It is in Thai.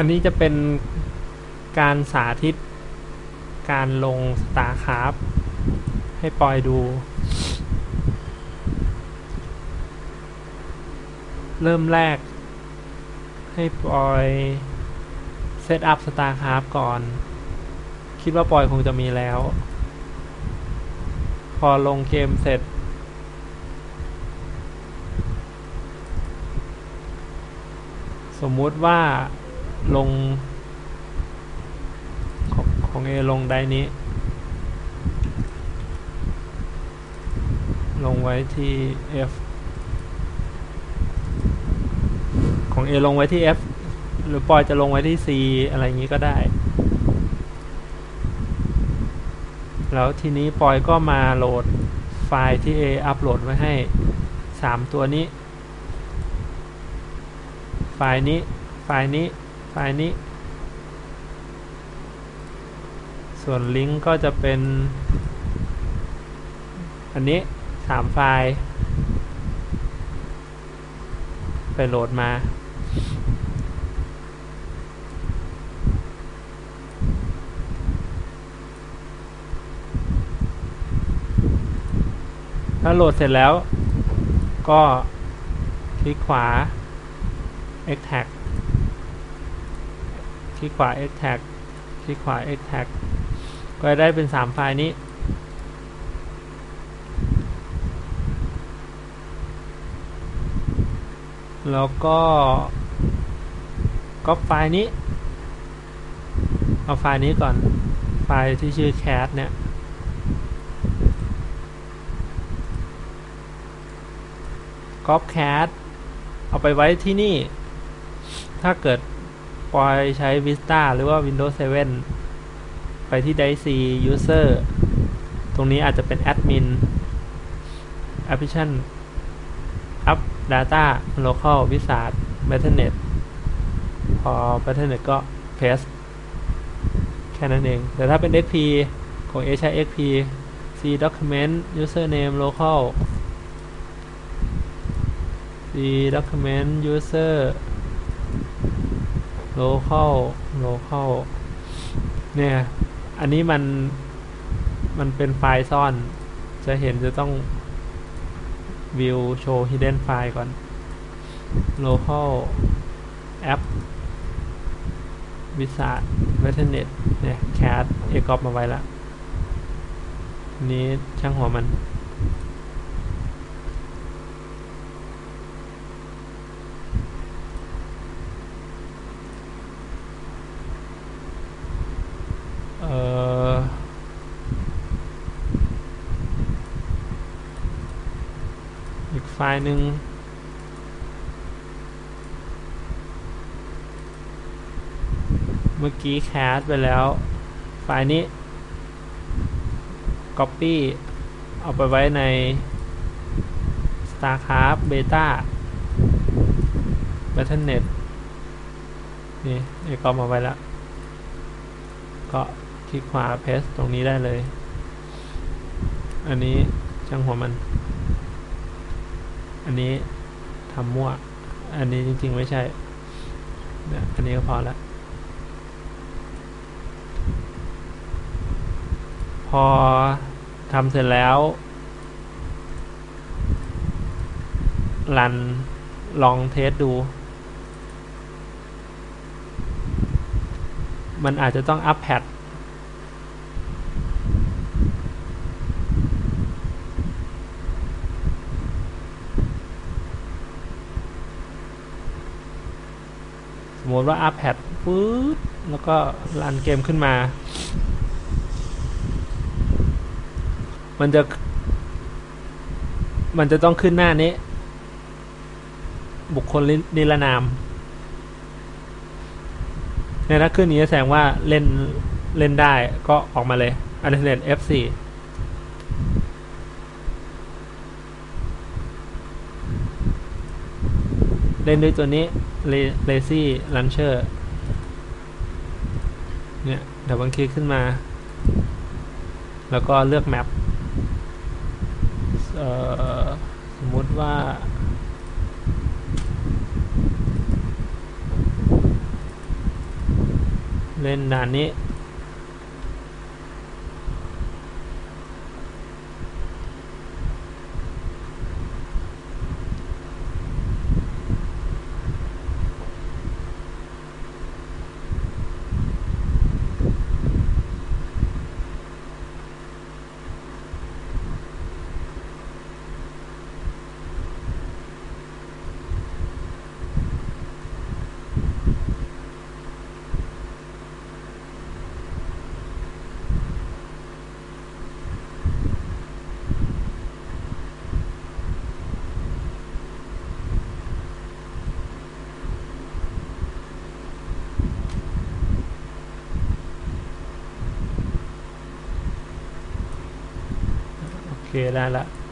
อันนี้จะเป็นการสาธิตการลง StarCraft ให้ปอยดู เริ่มแรก ให้ปอยเซตอัพ StarCraft ก่อน คิดว่าปอยคงจะมีแล้ว พอลงเกมเสร็จ สมมุติว่า ลง ของของเอลงไดนี้ ลงไว้ที่ F ของ A ลงไว้ที่ F หรือปอยจะลงไว้ที่ C อะไรอย่างนี้ก็ได้ แล้วทีนี้ปอยก็มาโหลดไฟล์ที่ A อัปโหลดไว้ให้ 3 ตัวนี้ ไฟล์นี้ ไฟล์นี้ ไฟล์นี้ ส่วนลิงก์ก็จะเป็น อันนี้ 3 ไฟล์ ไปโหลดมาถ้าโหลดเสร็จแล้วก็คลิกขวา extract คลิกขวา extract คลิกขวา extract ก็จะได้เป็น 3 ไฟล์นี้ แล้วก็ก็ไฟล์นี้ เอาไฟล์นี้ก่อน ไฟล์ที่ชื่อ cat เนี่ยก๊อปแคสเอาไปไว้ที่นี่ ถ้าเกิด ปอยใช้ Vista หรือว่า Windows 7 ไปที่ Dice User ตรงนี้อาจจะเป็น Admin Application Up Data Local Wizard Battle.net พอ Battle.net ก็ Paste แค่นั้นเอง แต่ถ้าเป็น XP ของ A ใช้ XP C Document Username Local C document user local local เนี่ย อันนี้มัน มันเป็นไฟล์ซ่อน จะเห็นจะต้อง view show hidden file ก่อน local app wizard metadata เนี่ย cat เอกอบมาไว้ละนี้ช่างหัวมัน เอ่อ อีกไฟล์หนึ่งเมื่อกี้แคสไปแล้ว ไฟล์นี้ Copy เอาไปไว้ใน StarCraft Beta Battle.net นี่เอกเอามาไว้แล้ว ก็คลิกขวา paste ตรงนี้ได้เลย อันนี้ช่างหัวมัน อันนี้ทำมั่ว อันนี้จริง ๆ ไม่ใช่เนี่ยอันนี้ก็พอละพอทำเสร็จแล้วรันลองเทสดู มันอาจจะต้องอัพแพด มติว่าอัพแพดปื๊ดแล้วก็รันเกมขึ้นมา มันจะ มันจะต้องขึ้นหน้านี้ บุคคลนิรนามเนี่ยถ้าขึ้นนี้แสดงว่าเล่นเล่นได้ก็ออกมาเลย a n t e r n e t F4 เล่นด้วยตัวนี้ Lazy Launcher เนี่ยดี๋ยวบังคลิกขึ้นมา แล้วก็เลือกแมปสมมุติว่า เล่นด่านนี้ โอเคได้ละ